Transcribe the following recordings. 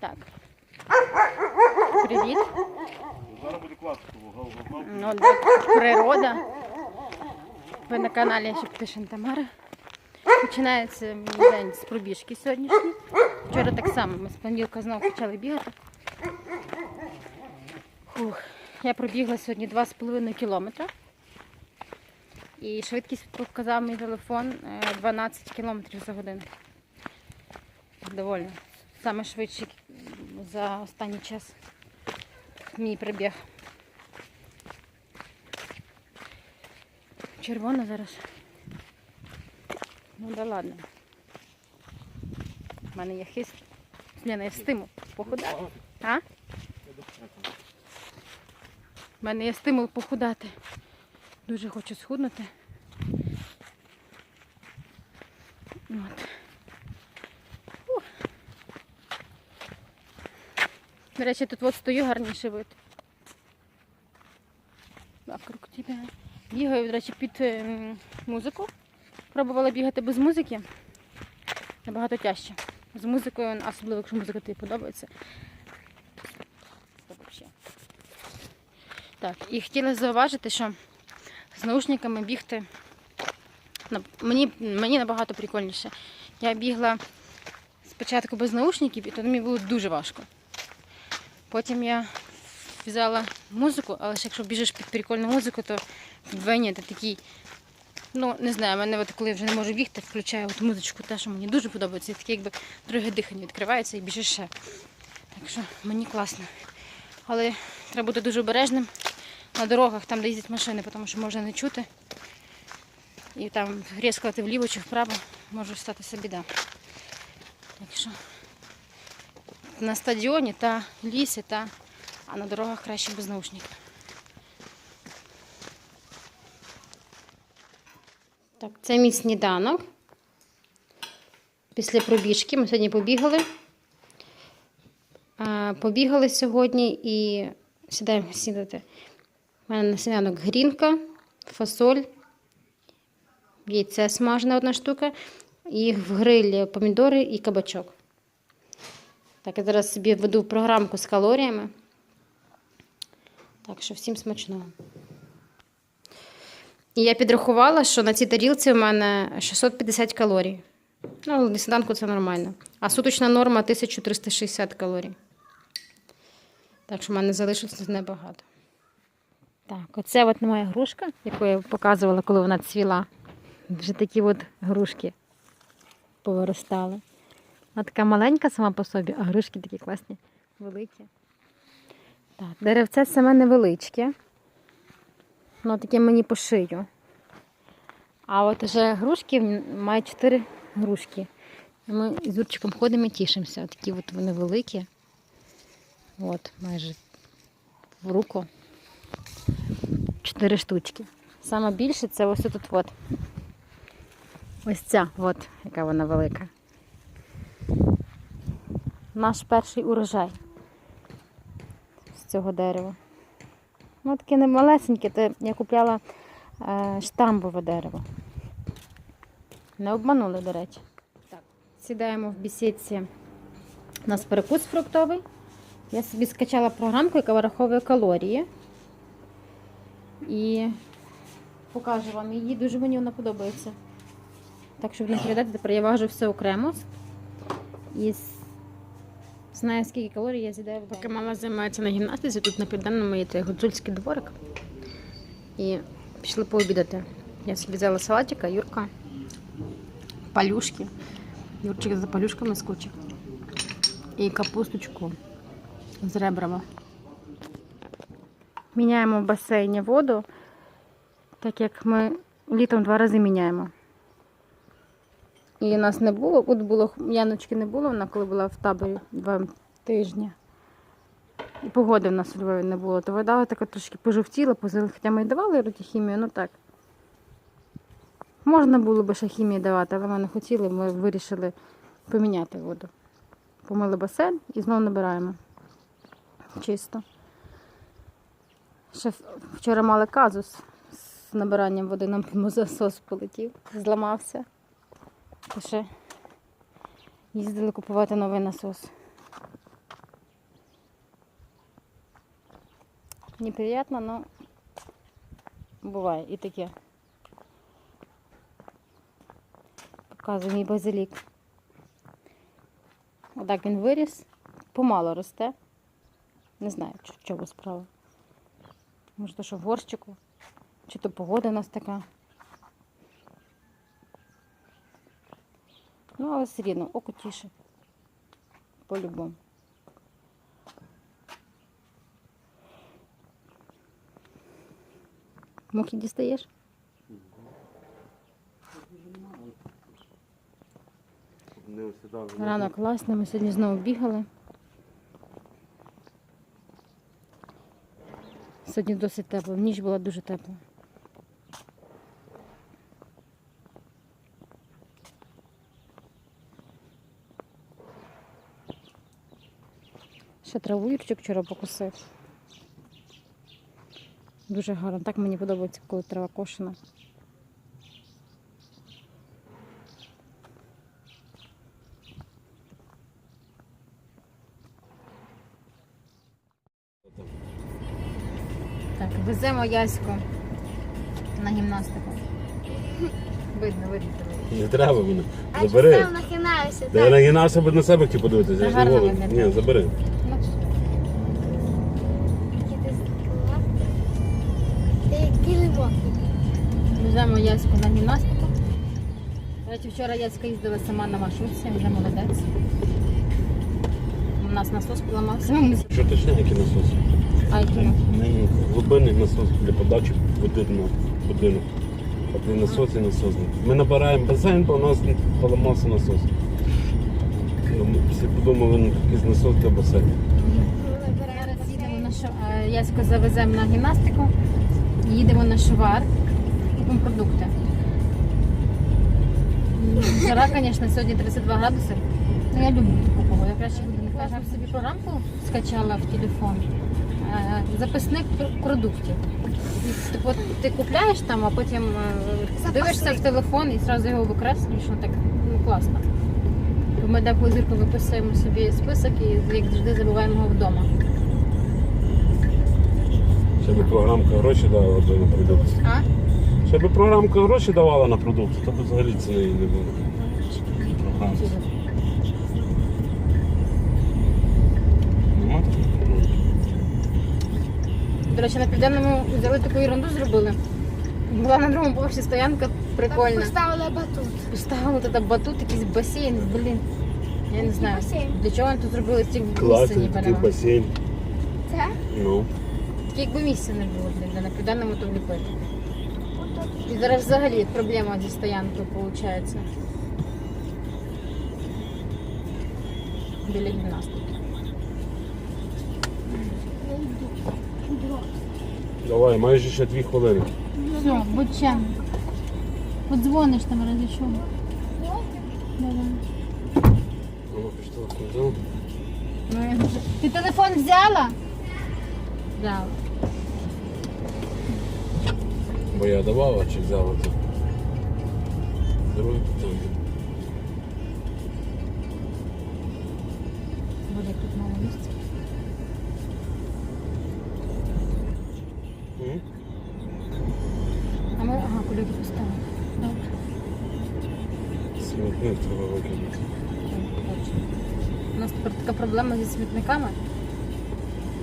Так. Привіт. Зараз буде гав. Ну, да, природа. Ви на каналі Шептишин Тамара. Починається мій день з пробіжки сьогоднішній. Вчора так само ми з понеділка знову почали бігати. Фух. Я пробігла сьогодні 2,5 кілометра. І швидкість показав мій телефон е, 12 кілометрів за годину. Довольно. Саме швидший за останній час мій прибіг. Червона зараз. Ну да ладно. У мене є хист. Ні, не стимул похудати. А? У мене є стимул похудати. Дуже хочу схуднути. От. Ух. До речі, тут от стою гарніше вид. Вокруг тебе. Бігаю, до речі, під ем, музику. Пробувала бігати без музики. Набагато тяжче. З музикою, особливо, якщо музика тобі подобається. Так, і хотіла зауважити, що з наушниками бігти мені, мені набагато прикольніше. Я бігла спочатку без наушників, і тоді мені було дуже важко. Потім я взяла музику, але ж якщо біжиш під прикольну музику, то вдвоє ти такий. Ну, не знаю, мене от коли вже не можу бігти, включаю от музичку, те, що мені дуже подобається, і таке якби друге дихання відкривається і біжиш ще. Так що мені класно. Але треба бути дуже обережним на дорогах, там, де їздять машини, тому що можна не чути. І там різко ти вліво чи вправо може статися біда. Так що на стадіоні та лісі, та, а на дорогах краще без наушників. Так, це мій сніданок. Після пробіжки ми сьогодні побігали. Побігали сьогодні і сідаємо снідати. У мене на сніданок грінка, фасоль, яйце смажене одна штука, і в грилі помідори і кабачок. Так, я зараз собі веду програмку з калоріями. Так що всім смачного. І я підрахувала, що на цій тарілці у мене 650 калорій. Ну, для сніданку це нормально. А суточна норма 1360 калорій. Так що в мене залишилось небагато. Так, оце от моя грушка, яку я показувала, коли вона цвіла. Вже такі от грушки повиростали. Вона така маленька сама по собі, а грушки такі класні, великі. Так, деревце саме невеличке. Воно таке мені по шию. А от вже грушки м, мають 4 грушки. Ми з Юрчиком ходимо і тішимося. Такі от вони великі. От, майже в руку. Чотири штучки. Саме більше це ось тут от. Ось ця, от, яка вона велика. Наш перший урожай з цього дерева. Ну, таке не малесеньке, то я купляла е, штамбове дерево. Не обманули, до речі. Так, сідаємо в бісідці. У нас перекус фруктовий. Я собі скачала програмку, яка вираховує калорії. І покажу вам її. Дуже мені вона подобається. Так, щоб не передати, тепер я важу все окремо. І с- знаю, скільки калорій я з'їдаю. Поки мама займається на гімнастиці, тут на південному є гуцульський дворик. І пішли пообідати. Я собі взяла салатика, Юрка, палюшки. Юрчик за палюшками скучив. І капусточку з ребрами. Міняємо в басейні воду, так як ми літом два рази міняємо. І нас не було, от було Яночки не було, вона коли була в таборі два тижні. І погоди в нас у Львові не було, то вода така трошки пожовтіла, позили, хоча ми й давали роті хімію, ну так. Можна було би ще хімії давати, але ми не хотіли, ми вирішили поміняти воду. Помили басейн і знову набираємо. Чисто. Ще вчора мали казус з набиранням води, нам засос полетів, зламався. Лише їздили купувати новий насос. Неприємно, але буває і таке. Показую мій базилік. Отак він виріс, помало росте. Не знаю, в чому справа. Може, то що в горщику, чи то погода у нас така. Ну, але все рівно, око тіше. По-любому. Мухи дістаєш? Рано класно, ми сьогодні знову бігали. Сьогодні досить тепло, ніч була дуже тепла. Ще траву Юрчик вчора покусив. Дуже гарно. Так мені подобається, коли трава кошена. Так, веземо Яську на гімнастику. Видно, видно. Не треба мене. А чи Забери. Нахинаюся? Та я нагинався би на себе хотів подивитися. Я ж не Гарно голий. виглядає. Ні, забери. Ну, Які ти склад? Ти який глибокий. Веземо Яську на гімнастику. До речі, вчора Яська їздила сама на маршрутці, вже молодець. У нас насос поламався. Ми Що точно який насос? А який? Глибинний насос для подачі води на будинок. От не насос і насосник. Ми набираємо басейн, бо у нас поламався насос. Ну, Всі подумали, ну, якийсь насос для басейну. Зараз їдемо на шо... е, Яську завеземо на гімнастику. Їдемо на швар. Купимо продукти. М, Жара, звісно, сьогодні 32 градуси. Ну, я люблю таку погоду. Я краще буду не кажу. Я собі програмку скачала в телефон. Е, Записник пр- продуктів. Типу, ти купляєш там, а потім е, дивишся в телефон і одразу його викреслюєш. Ну так ну, класно. Бо Ми деколи зірку виписуємо собі список і як завжди забуваємо його вдома. Щоб програмка гроші давала би на продукт. А? Щоб програмка гроші давала на продукт, то б взагалі ціни і не було. Програма. Нема такої програмки? До речі, на південному взяли таку ерунду зробили. Була на другому поверсі стоянка прикольна. Поставили батут. Поставили туди батут, якийсь басейн, блін. Я не знаю. басейн? Для чого вони тут зробили ці місця, Класний не такий понимаю. басейн. Це? Ну. Таке якби місця не було, блін, де на південному то вліпити. Отут. І зараз взагалі проблема зі стоянкою виходить. Біля гімнастики. Не йду. Давай, майже ще дві хвилини. Все, будь чем. Подзвониш там ради чого. Взяв. Ти телефон взяла? Взяла. Бо я давала, чи чи взяв Другий Смітник треба викинути. У нас тепер така проблема зі смітниками.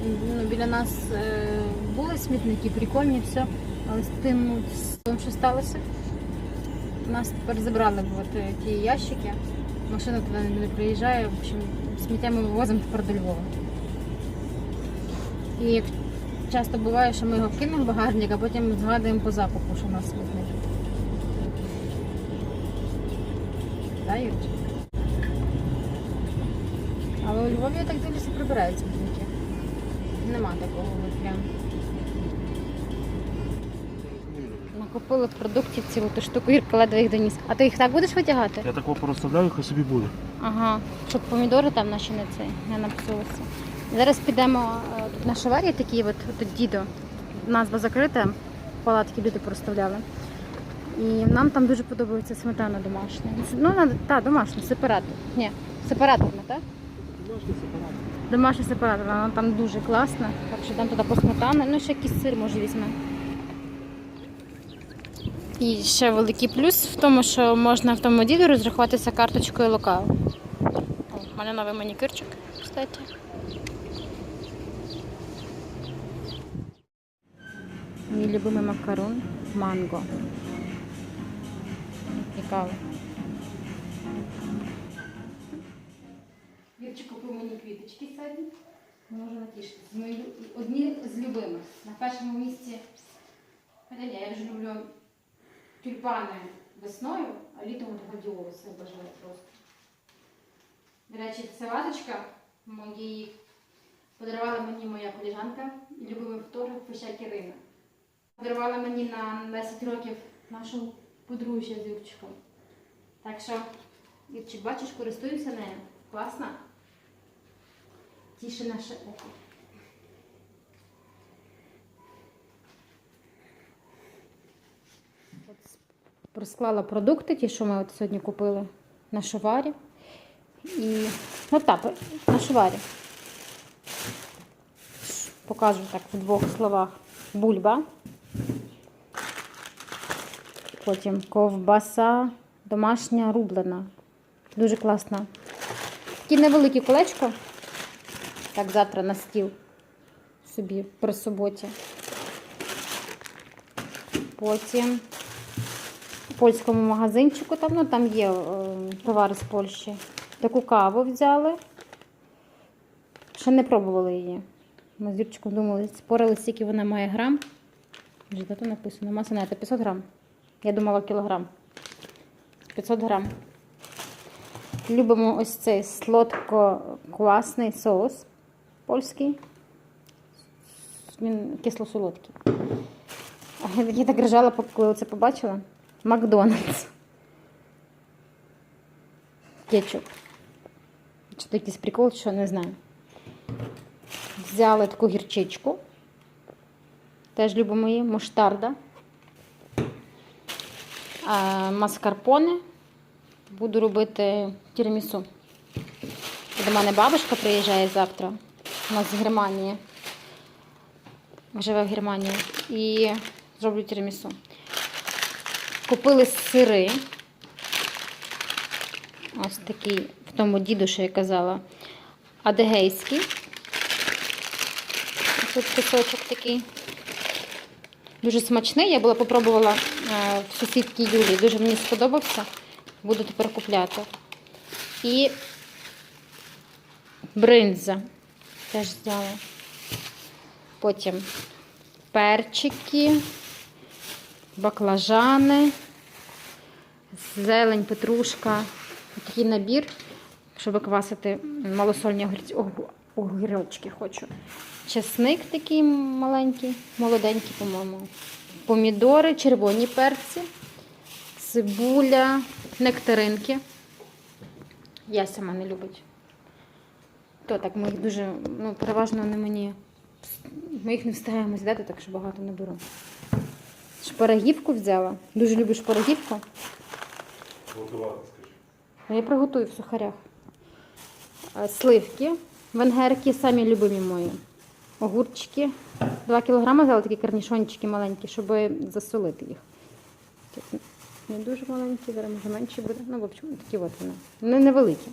Ну, біля нас е, були смітники, прикольні, все. Але з тим, ну, з тим, що сталося, нас тепер забрали от, е, ті ящики. Машина туди не приїжджає. В общем, сміття ми вивозимо тепер до Львова. І як часто буває, що ми його кинемо в багажник, а потім згадуємо по запаху, що у нас смітник. Да, Юрчик? Але у Львові я так дивлюся, прибирають смітники. Нема такого от прям. Накупили продуктів цілу ту штуку, Ірка ледве їх доніс. А ти їх так будеш витягати? Я такого порозставляю, хай собі буде. Ага, щоб помідори там наші не цей, не напсулися. Зараз підемо е, тут на шаварі такі, от тут дідо. Назва закрита, палатки люди проставляли. І нам там дуже подобається сметана домашня. Ну, та, домашня, сепаратор. Ні, сепараторна, так? Домашній сепарат. Домашня сепаратор, вона там дуже класна. Так що йдемо туди по сметану. Ну, ще якийсь сир може візьмемо. І ще великий плюс в тому, що можна в тому ділі розрахуватися карточкою локал. У мене новий манікюрчик, кстати. Мій любимий макарон манго. І кава. Вірчик купив мені квіточки сьогодні. Можу натішитися. Одні з любимих. На першому місці. Хоча ні, я вже люблю тюльпани весною, а літом гладіолуси обожаю просто. До речі, ця вазочка мої подарувала мені моя коліжанка і любимий фотограф Пищак Ірина. Подарувала мені на 10 років нашу подружжя з Юрчиком. Так що, Юрчик, бачиш, користуюся нею. Класно? Тіше наше око. Розклала продукти, ті, що ми от сьогодні купили на шуварі. І ну так, на шуварі. Покажу так в двох словах. Бульба. Потім ковбаса домашня рублена. Дуже класна. Такі невеликі колечко. Так, завтра на стіл собі при суботі. Потім в польському магазинчику, там, ну, там є е, товари з Польщі. Таку каву взяли. Ще не пробували її. Ми з Юрчиком думали, спорили, скільки вона має грам. Вже тут написано, маса нета 500 грам. Я думала кілограм. 500 грам. Любимо ось цей сладко-класний соус польський. Він кисло-солодкий. Я так ржала, коли це побачила. Макдональдс. Кетчуп. Чи то якийсь прикол, що не знаю. Взяли таку гірчичку. Теж любимо її. Муштарда. А, маскарпоне. Буду робити тірамісу. До мене бабушка приїжджає завтра. У нас з Германії. Живе в Германії. І зроблю тірамісу. Купили сири. Ось такий, в тому діду, що я казала, адегейський. Тут кусочок такий. Дуже смачний. Я була попробувала е, в сусідки Юлії. Дуже мені сподобався. Буду тепер купляти. І бринза теж взяла. Потім перчики, баклажани, зелень, петрушка. Такий набір, щоб квасити малосольні огірці- ог- огірочки хочу. Чесник такий маленький, молоденький, по-моєму. Помідори, червоні перці, цибуля, нектаринки. Я сама не любить. То так, ми їх дуже, ну, переважно не мені. Ми їх не встигаємо з'їдати, так що багато не беру. Шпарагівку взяла. Дуже люблю шпарагівку. Готувати, скажи. Я приготую в сухарях. Е, Сливки, венгерки, самі любимі мої. Огурчики. 2 кг взяла такі карнішончики маленькі, щоб засолити їх. Не дуже маленькі, зараз може менше буде. Ну, в общем, такі от вони. Вони невеликі.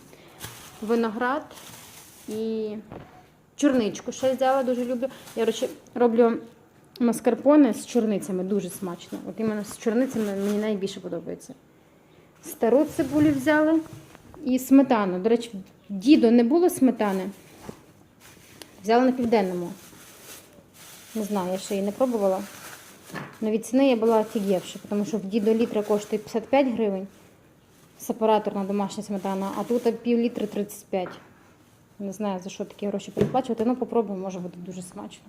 Виноград і чорничку ще взяла, дуже люблю. Я речі, роблю маскарпоне з чорницями, дуже смачно. От іменно з чорницями мені найбільше подобається. Стару цибулю взяли і сметану. До речі, діду не було сметани. Взяла на південному. Не знаю, я ще її не пробувала. Но від ціни я була офігівша, тому що в діду літра коштує 55 гривень. Сепараторна домашня сметана, а тут пів літри 35. Не знаю, за що такі гроші переплачувати. Ну, попробую, може буде дуже смачно.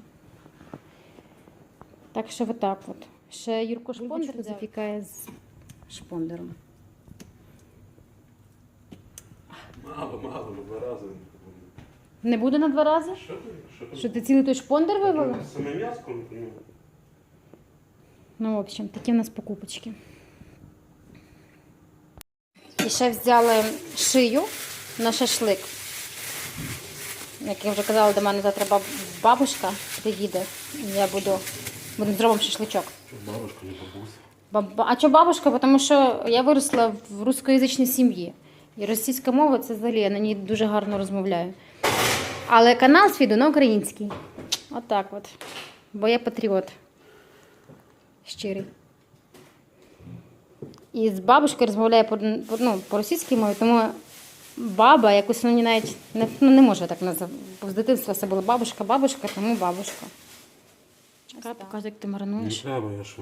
Так що отак от. Ще Юрко Шпондер запікає з шпондером. Мало, мало, рази. Не буде на два рази? Що ти? Що ти? Що ти цілий той шпондер вивела? Саме м'яско, ну, Ну, в общем, такі в нас покупочки. І ще взяли шию на шашлик. як я вже казала, до мене завтра баб... бабушка приїде. І я буду, будемо зробимо шашличок. Бабушка, не бабуся. Баба... А чого бабушка? Тому що я виросла в рускоязичній сім'ї. І російська мова це взагалі я на ній дуже гарно розмовляю. Але канал свій на український. Отак от. Бо я патріот. Щирий. І з бабушкою розмовляю по, ну, по російській мові, тому баба якось мені навіть не, ну, не можу так називати. Бо з дитинства це була бабушка, бабушка, тому бабушка. Показуй, як ти Не маринуєш. треба, я що?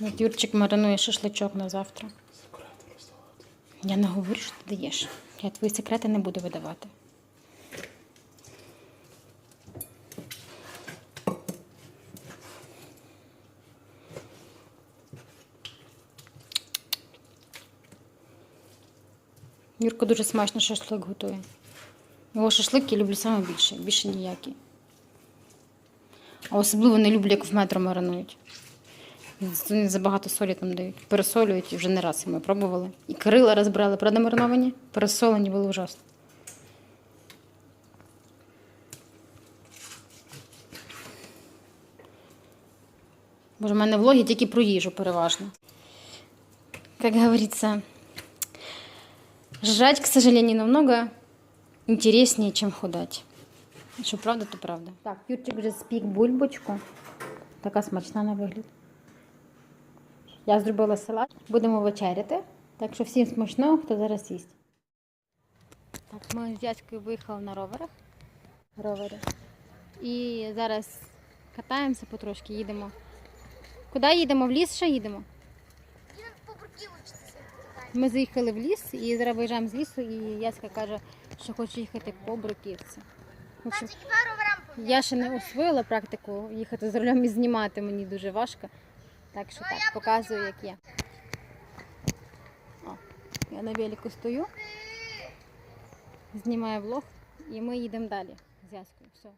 Як Юрчик маринує шашличок на завтра. Секрети роздавати. Я не говорю, що ти даєш. Я твої секрети не буду видавати. Юрко дуже смачно шашлик готує. Його шашлик я люблю саме більше, більше ніякі. А особливо не люблю, як в метро маринують. Вони забагато солі там дають. Пересолюють і вже не раз ми пробували. І крила розбирали, правда, мариновані? Пересолені були ужасно. Боже, в мене влоги тільки про їжу переважно. Как говорится, жрать, к сожалению, намного интереснее, чем худать. Що правда, то правда. Так, Юрчик вже спік бульбочку. Така смачна на вигляд. Я зробила салат. Будемо вечеряти. Так що всім смачного, хто зараз їсть. Так, ми з дядькою виїхали на роверах. Ровери. І зараз катаємося потрошки, їдемо. Куди їдемо? В ліс ще їдемо? Ми заїхали в ліс і зараз виїжджаємо з лісу, і Яська каже, що хоче їхати по бруківці. Я ще не освоїла практику їхати за рулем і знімати мені дуже важко. Так що так, показую, як є. О, я на велику стою, знімаю влог і ми їдемо далі з Яською. Все.